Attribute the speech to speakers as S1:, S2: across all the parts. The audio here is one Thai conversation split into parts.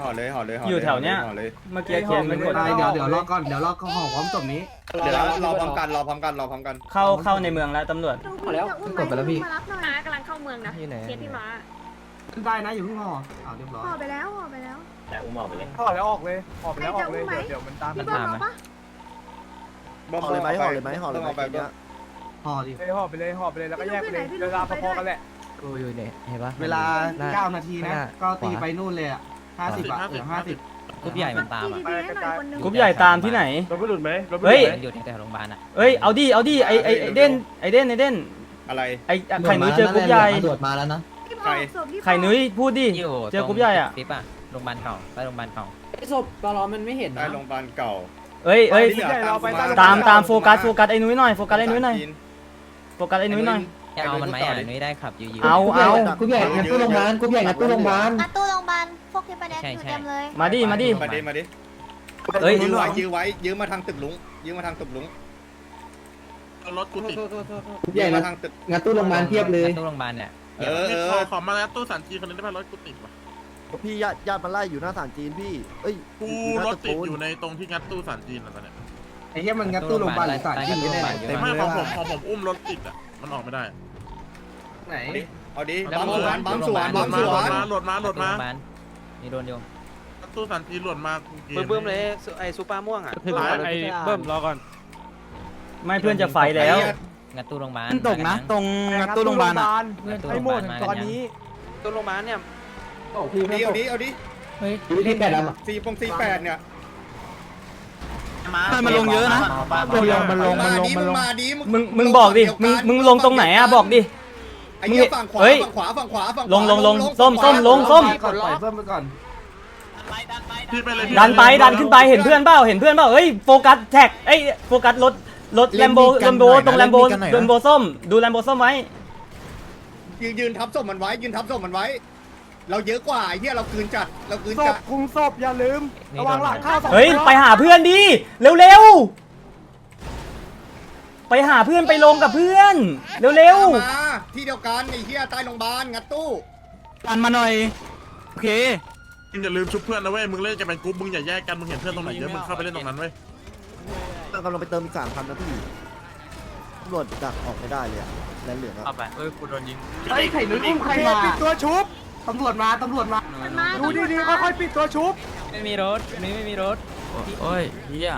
S1: ห่อเลยห่อเลยห่อ
S2: อ
S1: อยู่
S2: แถวเนี้ย
S1: ห่อเลย
S2: เมื่อกี้เคนมันกด
S3: ได้เดี๋ยวเดี๋ยวรอก่อนเดี๋ยวรอก็ห่อพร้อมศพนี้
S1: เดี๋ยวรอพร้อมกันรอพร้อมกันรอพร้อมกัน
S2: เข้าเข้าในเมืองแล้วตำรวจ
S4: พอแล้ว
S3: กดไปแล้วพี่
S4: มารับหน่อย
S5: ม้ากำลังเข้าเมืองนะ
S6: อยู่ไหน
S5: เคสพี่ม้า
S3: ขึ้นได้นะอยู่เพิ่งห่ออ้าวเรียบร้อย
S4: ห่อไปแล้วห่อไปแล้ว
S7: แต่อุ้มออกไปเลย
S8: ห่อแล้วออกเลยห่อไปแล้วออกเลย
S4: ใครจะอุ้มไหม
S8: เดี๋ยวเดี๋ยวมันตาม
S4: พี่
S8: มัน
S4: บอล
S8: ตาม
S4: เอาปะ
S1: บ้อง
S6: ห่อเลยไหมห่อเลยไหมห่อเลยไหม
S1: บ้งาไป
S6: เนี้ย
S3: ห่อดิ
S8: เลยห่อไปเลยห่อไปเลยแล้วก็แยกไปเลยเวลาพอๆกันแหละ
S6: กูอยู่เนี่ยเห็นปะ
S3: เวลา
S6: หน้
S3: 9นาทีนะ
S6: หน้า
S3: ก็ตีไปนู่นเลยอะ 50อะเหลือ50
S6: กรุ๊ปใหญ่มันตาม
S4: ที
S6: อะ
S4: ดีๆให้หน่อยคนหนึง
S2: กรุ๊ปใหญ่ตามที่ไหน
S8: รถไม่หลุดไหมรถไม่หลุด
S2: เฮ้ย
S8: ไหม
S6: มันอยู่แถวโรงพยาบาลอะ
S2: เอ้ย เอาดิ เอาดิ ไอไอไอเด่น ไอเด่น ไอเด่น
S1: อะไร
S2: ไอไข่นุ้ยเจอกรุ๊ปใหญ่
S3: ตำรวจมาแล้วนะ
S4: รีบ
S1: ใคร
S4: ออกศพรีบออก
S2: ไข่นุ้ยพูดดิ
S6: อยู่
S2: เจอกรุ๊ปใหญ่อะ
S6: ฟิปอะ โรงพยาบาลเก่าไปโรงพยาบาลเก่า
S7: ศพตลอมันไม่เห็น
S1: ได้
S7: นะ
S1: โรงพยาบาลเก่า
S2: เอ้ยเอ้ย
S1: ที่หลือ
S8: เราไป
S1: กู
S2: ตามตามโฟกัส โฟกัสไอ้นุ้ยหน่อย โฟกัสไอ้นุ้ยหน่อย โฟกัสไอ้นุ้ยหน่อย
S6: แกเอามันไหมอะนุ้ยได้ขับยื้อ
S2: เอาเอา
S3: กรุ๊ปใหญ่งัดตู้โรงพยาบาลกรุ๊ปใหญ่งัดตู้โรงพยาบาล
S4: อะตู้โรงพยาบาลพวกที่ประเด็นอยู่เต็มเลย
S2: มาดิมาดิ
S1: มาดิมาดิ
S2: เอ้ย
S1: ยื้อไว้ยื้อไว้ยื้อมาทางตึกลุงยื้อมาทางตึกลุง
S9: รถกูติด
S3: กรุ๊ปให
S1: ยื้
S3: ญ่
S1: อ
S3: งั
S1: มา
S3: ด
S1: ทางตึก
S3: งัดตู้โรงพยาบาลเทียบเลย
S6: ตู้โรงพยาบาลเนี่ย
S1: เออเอ
S9: ขอ
S1: อ
S9: ขอมาแล้วตู้สันจีคนนึงได้ป่ะรถกูติดป่ะ
S6: พี่ญาติญาติมันไล่อยู่หน้าศาลจีนพี่ เอ้ย
S9: กูรถติดอยู่ในตรงที่งัดตู้สันจีนอะตอนเนี้ย
S3: ไอ้เหี้ยมันงัดตู้โรงพยาบาลหรือสายที่แน่ๆเต็ม
S9: ไม่
S3: เลย
S9: ของผม
S3: ว่ะ
S9: ของผมอุ้มรถติดอะ มันออกไม่ได้
S3: ไหน
S1: เอาดิเอาดิบัมสวนบัมสวนบัมสวน
S9: มาหลดมาหลดมา
S6: โรงพยาบาลมีโดนโยง
S9: ตู้สันจีนหลดมากูเกณฑ์
S7: เบิ่มเลยไอ้ซูเปอร์ม่วงอะ
S9: ถึงแล้วไอ้เบิ่มรอก่อน
S2: ไม่เพื่อนจะไฟแล้ว
S6: งัดตู้โรงพยาบาล
S2: ตกนะ ตรงงัดตู้โรงพยาบาลอะ
S8: ไอ้โม่ถึงตอนนี้
S7: ตัวโรงพยาบาลเนี่ย
S1: เอาดิเอาดิเอาดิ
S3: อยู่ที่แปดดำอะ
S1: สี่ปงสี่แปดเนี่ย
S2: มันลงเยอะนะ
S3: มันลงมันลง
S1: มาดิมึงมาดิ
S2: มึงมึงบอกดิมึงมึงลงตรงไหนอะบอกดิ
S1: ไอ้เหี้ยฝั่งขวา
S2: เฮ้ย
S1: ฝั่งขวาฝั่งขวาฝั่งขวา
S2: ลงลงลงส้มส้มลงส้ม
S3: ก่อนปล่อยเพิ่มไปก่อน
S9: พี่ไปเลย
S2: ดันไปดันขึ้นไปเห็นเพื่อนเปล่าเห็นเพื่อนเปล่าเอ้ยโฟกัสแท็กเอ้ยโฟกัสรถรถแลมโบแลมโบตรงแลมโบแลมโบส้มดูแลมโบส้มไว้
S1: ยืนยืนทับศพมันไว้ยืนทับศพมันไว้ เราเยอะกว่าไอ้เหี้ยเราคืนจัดเราคืน
S8: ศ
S1: จั
S8: พ
S1: ด
S8: คุมศพอย่าลืม ระวังหลังเข้าสอง
S2: เฮ้ย
S8: ตัว
S2: ไปหาเพื่อนดิเร็วๆ ไปหาเพื่อนไปลงกับเพื่อน เร็ว
S1: มาที่เดียวกันไอ้เหี้ยใต้โรงพยาบาลงัดตู้
S2: ๆกันมาหน่อย โอเค
S9: มึงอย่าลืมชุบเพื่อนนะเว้ย มึงเล่นกันเป็นกรุ๊ปมึงอย่าแยกกัน มึงเห็นเพื่อนตรงไหนเยอะ มึงเข้าไปเล่นตรงนั้นเว้ย
S6: เรากำลังไปเติมอีกสามพันนะพี่ตำรวจดักออกไม่ได้เลยอะแลนเหลืองอะ
S7: เอ้ยกูโดนยิง
S3: เฮ้ยไข่นุ้ยอุ้มใคร
S8: เก
S3: มา
S8: ปิดตัวชุบ
S3: ตำรวจมาตำรวจมา
S4: มันมา
S8: ดูดีๆค่อยๆปิดตัวชุบ
S6: ไม่มีรถ นี่ไม่มีรถ
S2: โอ้ยเฮีย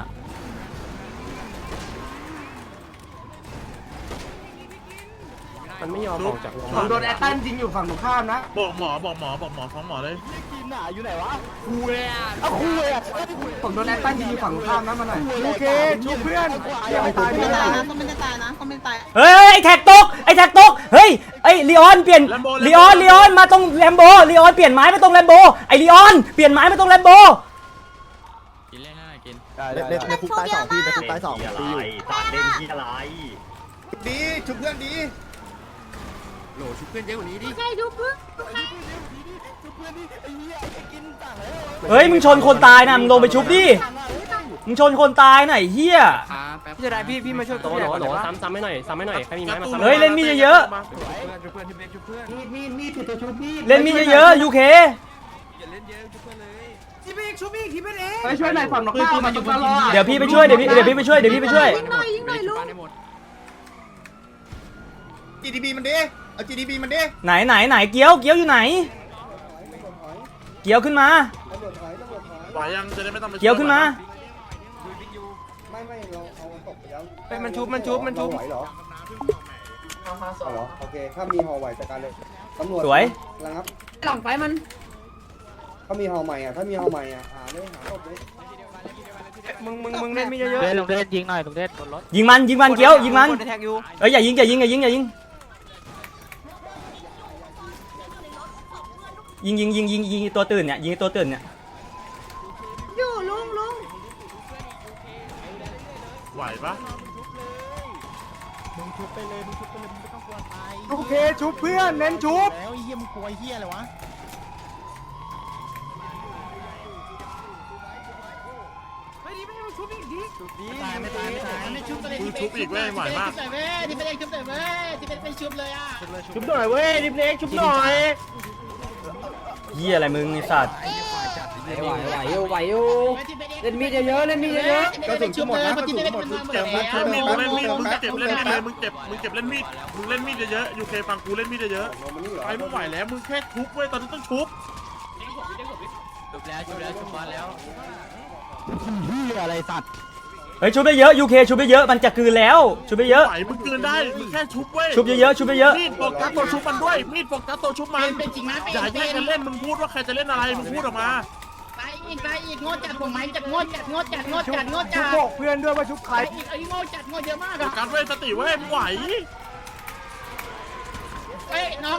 S7: มันไม่ยอมออกจากโรงพยา
S3: ผ
S7: บามล
S3: โดนแอตตันยิงอยู่ฝั่งตรงข้ามนะ
S9: บอกหมอบอกหมอบอกหมอฟ้องหมอเลย
S3: ผมโดนแอตตันยิงอยู่ฝั่งตรงข้ามนะมาหน่อย
S8: โอเคชุบเพื่อนอย่าไปตาย
S4: ไม่
S8: เพื่อน
S4: ตายนะเขาไม่ได้ตายนะเขาไม่ตาย
S2: เฮ้ยไอ้แท็กตกไอ้แท็กตกเฮ้ยไอ้ลีออนเปลี่ยนลีออนลีออนมาตรงแลมโบลีออนเปลี่ยนไม้มาตรงแลมโบไอ้ลีออนเปลี่ยนไม้มาตรงแลมโบ
S6: ในในในคุกตายสองพี่ในคุกตายสองตีอยู่
S7: ตัดเล่นที่อะไร
S1: ดีชุบเพื่อนดี
S4: ใครดูเพื่อน
S2: เฮ้ยมึงชนคนตายนะมึงลงไปชุบดิมึงชนคนตายหน่อยเฮีย
S7: พี่จะได้พี่พี่มาช่วยตัวหนอหนอซ้ำซ้ำให้หน่อยซ้ำให้หน่อยใครมีไม้มาซ้ำ
S2: เฮ้ยเล่นมีดเยอะ
S3: มีดมีดมีดผิดตัวชุบมีด
S2: เล่นมีดเยอะๆยูเค
S3: เฮ้ยช่วยหน่อยฝั่งตรงข้ามมาอยู่ตลอด
S2: เดี๋ยวพี่ไปช่วยเดี๋ยวพี่เดี๋ยวพี่ไปช่วยเดี๋ยวพี่ไปช่วย
S4: ยิงหน่อยยิงหน่อยลุง
S1: จีดีบีมันดิ เอาจีดีบีมันดิ
S2: ไหนไหนไหนเกี้ยวเกี้ยวอยู่ไหน เกี้ยวขึ้นมา
S9: ปล่อยยังจะได้ไม่ต้องไป
S2: เกี้ยวขึ้นมา
S1: ไม่ไม่เราเอาตกไปแล้ว
S7: เฮ้ยมันชุบมันชุบมันชุบ
S1: ไหวเหรอเหรอโอเคถ้ามีฮอไหวจัดการเลยตำรวจ
S2: สวย
S1: ระงับ
S5: หลังไฟมัน
S1: ถ้ามีฮอใหม่อะถ้ามีฮอใหม่อะหาเลยหาศพเลย
S8: มึงมึงมึงเล่นมีเยอะ
S7: เล่นลงเล่นยิงหน่อยลงเล่นบนรถ
S2: ยิงมันยิงมันเกี้ยวยิงมัน
S7: แท็กอยู่
S2: เอ้ยอย่ายิงอย่ายิงอย่ายิงอย่ายิง ยิงยิงยิงยิงยิงตัวตื่นเนี่ยยิงตัวตื่นเนี่ย
S4: อยู่ลุงลุง
S9: ไหวปะ
S8: โอเคชุบเพื่อนเน้นชุบ
S9: มึงชุบอีกเว้ยไหวมาก
S7: ชุบหน่อยเว้ยดิบเล็กชุบหน่อย
S2: เหี้ยอะไรมึงไอ้สัตว์
S3: ไหวไหวอยู่ไหวอยู่เล่นมีดเยอะๆเล่นมีดเยอะ
S1: กระสุนจะหมดนะกระสุนจะหมด
S9: เก็บมึง
S1: เติ
S9: เก็บ
S1: มี
S9: ด
S1: แป๊
S9: มึงเล่นมีด
S1: มึ
S9: งเก็บ
S1: เล่
S9: นมีดเลยมึงเก็บมึงเก็บเล่นมีดมึงเล่นมีดเยอะๆยูเคฟังกูเล่นมีดเยอะๆไปมึงไหวแล้วมึงแค่ทุบเว้ยตอนนี้ต้องทุบจบแล้ว
S10: จบแล้วจบแล้ว
S2: เฮีย
S4: อะไรสัตว์
S2: ฮ้ยชุบไปเยอะยูเคชุบไปเยอะมันจะกลืนแล้ว ชุบไปเยอะ
S9: ไหวมึงกลืนได้มึงแค่ชุบเว้ย
S2: ชุบเยอะๆชุบเยอะ
S9: มีดโฟกัสตัวชุบมันด้วยมีดโฟกัสตัวชุบมันอย่าแย่งกันเล่นมึงพูดว่าใครจะเล่นอะไรมึงพูดออกมา
S4: ไปอีกไปอีกงดจัดผมไหมจัดงดจัดงดจัดงด
S8: ชุบ
S4: จัดงด
S8: ชุ
S4: จั
S8: บ
S4: ด
S8: บอกเพื่อนด้วยว่าชุบใคร
S4: ไปอีกไอ้งดจัดงดเยอะมาก
S9: โฟ
S4: อะ
S9: กัสเว้ยสติเว้ยมึงไหว
S4: เอ้ยน้อง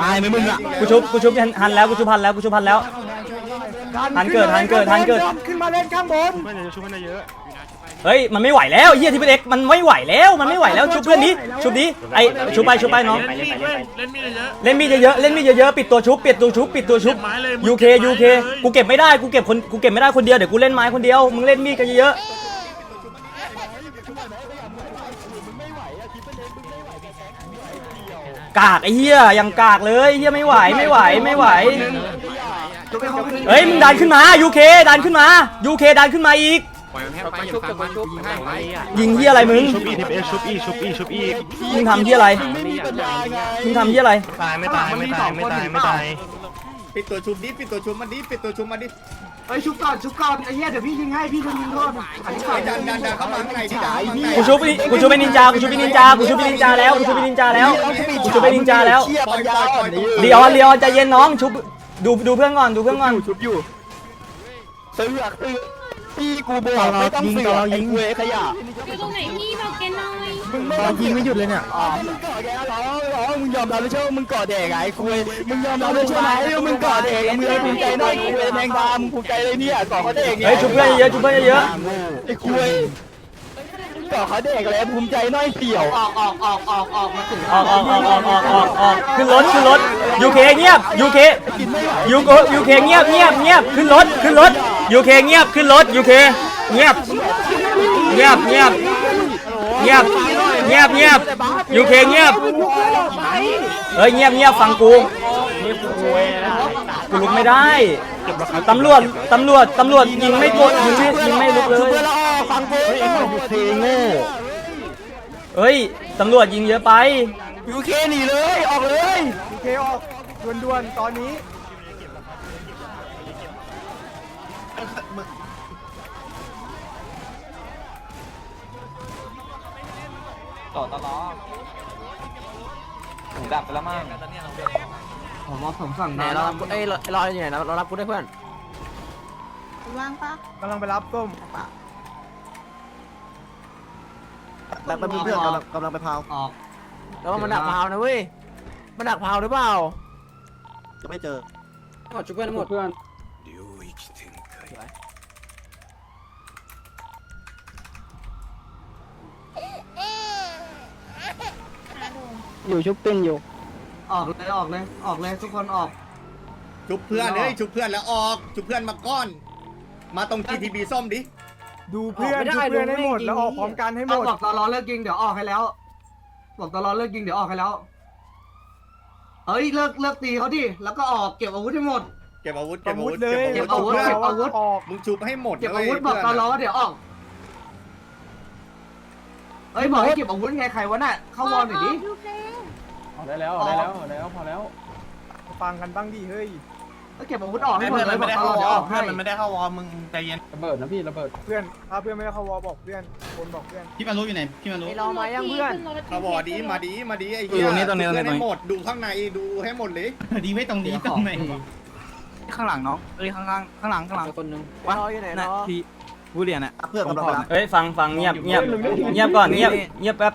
S6: ตายไหมมึงอะ
S2: กูชุบกูชุบหันแล้วกูชุบพันแล้วกูชุบพันแล้ว ทันเกิดทันเกิดทันเกิด
S8: ขึ้นมาเล่นข้างบน
S2: เฮ้ยมันไม่ไหวแล้วเฮียที่เป็นเอ็กมันไม่ไหวแล้วมันไม่ไหวแล้วชุบเพื่อนดิชุบดิไอชุบไปชุบไปน้อง
S9: เล่นมีดเว้ยเล่นมีดเยอะ
S2: เล่นมีดเยอะๆเล่นมีดเยอะๆปิดตัวชุบปิดตัวชุบปิดตัวชุบ
S9: เก็บไม้เลยมึง
S2: ยูเค
S9: เก็บไม้
S2: ยูเค
S9: เลย
S2: กูเก็บไม่ได้กูเก็บคนกูเก็บไม่ได้คนเดียวเดี๋ยวกูเล่นไม้คนเดียวมึงเล่นมีดกันเยอะๆ กากไอ้เหี้ยยังกากเลยเหี้ยไม่ไหวไม่ไหวไม่ไหว เฮ้ยมึงดันขึ้นมายูเคดันขึ้นมายูเคดันขึ้นมาอีก
S3: มาชุบจะมาชุบให้ไหว
S2: ยิงเหี้ยอะไรมึง
S9: ชุบอีทีเอชุบอีชุบอีชุบอี
S2: มึงทำเหี้ยอะไรมึงทำเหี้ยอะไร
S9: ตายไม่ตายไม่ตายไม่ตายไม่ตาย
S1: ปิดตัวชุบดิปิดตัวชุบมันดิปิดตัวชุบมันดิ
S3: เฮ้ยชุบก่อนชุบก่อนไอ้เหี้ยเดี๋ยวพี่ยิงให้พี่จะยิงโทษอันนี้ก่อน
S1: ดันดันดันเข้ามาข้างในดิดันเข้า
S2: กูชุบไอ้กูชุบไปนินจากูชุบไปนินจากูชุบไปนินจาแล้วกูชุบไปนินจาแล้วกูชุบไปนินจาแล้ว
S1: ปล่อยปล่อยปล่อย
S2: ลีออนลีออนใจเย็นน้องชุบดูดูเพื่อนก่อนดูเพื่อนก่อน
S6: ชุบอยู่เสือกเสือกพี่กูบอกไม่ต้องเสือกไอ้เวขยะ
S4: อยู่ตรงไหนพี่บอกแกหน่อย
S6: มึงไม่ต้องยิงไม่หยุดเลยเนี่ยอ๋อมึงก่อแกเหรออ๋อมึงยอมรับแล้วใช่ไหมมึงก่อเด็กไอ้คุยมึงยอมรับแล้วใช่ไหมมึงก่อเด็กมึงเลยภูมิใจหน่อยคุยแมงดามึงภูมิใจเลยเนี่ยก่อเขาเด็ก
S2: เฮ้ยชุบเพื่อนเยอะชุบเพื่อนเยอะ
S6: ไอ้คุยก่อเขาเด็กแล้วภูมิใจหน่อยเสี่ยว
S3: ออกออกออกออกออกมาถึง
S2: ออกออกออกออกออกออกออกขึ้นรถขึ้นรถยูเคเงียบยูเคยูโกยูเคเงียบเงียบเงียบขึ้นรถขึ้นรถยูเคเงียบขึ้นรถยูเคเงียบเงียบเงียบเงียบ เงียบเงียบยูเคเงียบเฮ้ยเงียบเงียบฟังกูกูลุกไม่ได้ตำรวจตำรวจตำรวจยิงไม่กดยิงไม่ยิงไม่ลุกเลย
S6: ฟังกูเทโง่
S2: เฮ้ยตำรวจยิงเยอะไป
S6: ยูเคหนีเลยออกเลย
S8: โอเคออกด่วนๆตอนนี้
S3: ผมว่าผมสั่ง
S7: ไหน
S3: นะ
S7: เรารับเอ้ยรออยู่ไหนเรารับกูได้เพื่อน
S4: ว่างปะ
S8: กำลังไปรับส้ม
S6: แล้วมันเพื่อนกำลังกำลังไปพาว
S3: ออก
S7: แล้วมันดักพาวนะเว้ยมันดักพาวหรือเปล่า
S6: จะไม่เจอ
S3: หมดชุบเพื่อนหมดเพื่อน
S6: อยู่ชุบเป็นอยู่
S3: ออกเลยออกเลย ออกเลยทุกคนออก
S1: ชุบเพื่อนเฮ้ยชุบเพื่อนแล้วออกชุบเพื่อนมาก้อน มาตรง GTB ส้มดิ
S8: ดูเพื่อนดูเพื่อนให้หมดแล้วออกพร้อมกันให้หม
S3: เอา
S8: ด
S3: บอกตอนรอเลิกยิงเดี๋ยวออกให้แล้ว บอกตอนรอเลิกยิงเดี๋ยวออกให้แล้ว เฮ้ยเลิกเลิกตีเขาดิ แล้วก็ออกเก็บอาวุธให้หมด
S1: เก็บอาวุธ
S8: ป
S1: เก็
S8: ระ
S1: บอา
S8: มุ
S1: วุ
S8: ด
S1: ธ
S8: เลย
S1: เก็บอาวุธ
S3: เก็บอาวุธ
S8: ออก
S1: มึงชุบให้หมด
S3: เก็บอาวุธบอกตอนรอว่าเดี๋ยวออก เฮ้ยบอกให้เก็บอาวุธไงใครวะน่ะเข้าวอลหน่อยดิ
S4: ยูเค
S3: ได้แล้วได้แล้วได้แล้วพอแล้ว
S8: ฟังกันบ้างดิเฮ้ย
S3: ก็เก็บอาวุธออกให้หมดเลยบอกตอนรอออกให้
S9: มันไม่ได้เข้าวอร์มึงใจเย็น
S8: เพื่อนถ้าเพื่อนไม่ได้เข้าวอบอกเพื่อนคนบอกเพื่อน
S9: พี่มารู้อยู่ไหนพี่มารู้
S7: เรามายังเพื่อน
S1: มาบอดีมาดีมาดีไอ้เหี้ย
S9: ตรงนี้ตรงนี้
S1: ชุบเพื่อน
S9: ตรงนี้
S1: ให้หมดดูข้างในดูให้หมดเลย
S9: ดีไว้ตรงนี้ตรงไหนข้างหลังน้องเอ้ยข้างล่างข้างหลังข้างหลัง
S3: คนนึง
S7: รออยู่ไหนรอ
S9: พี่ ผู้เรียนอะ
S6: เพื่อนกำลังไปรับ
S2: เฮ้ยฟังฟังเงียบเงียบเงียบก่อนเงียบเงียบแป๊บ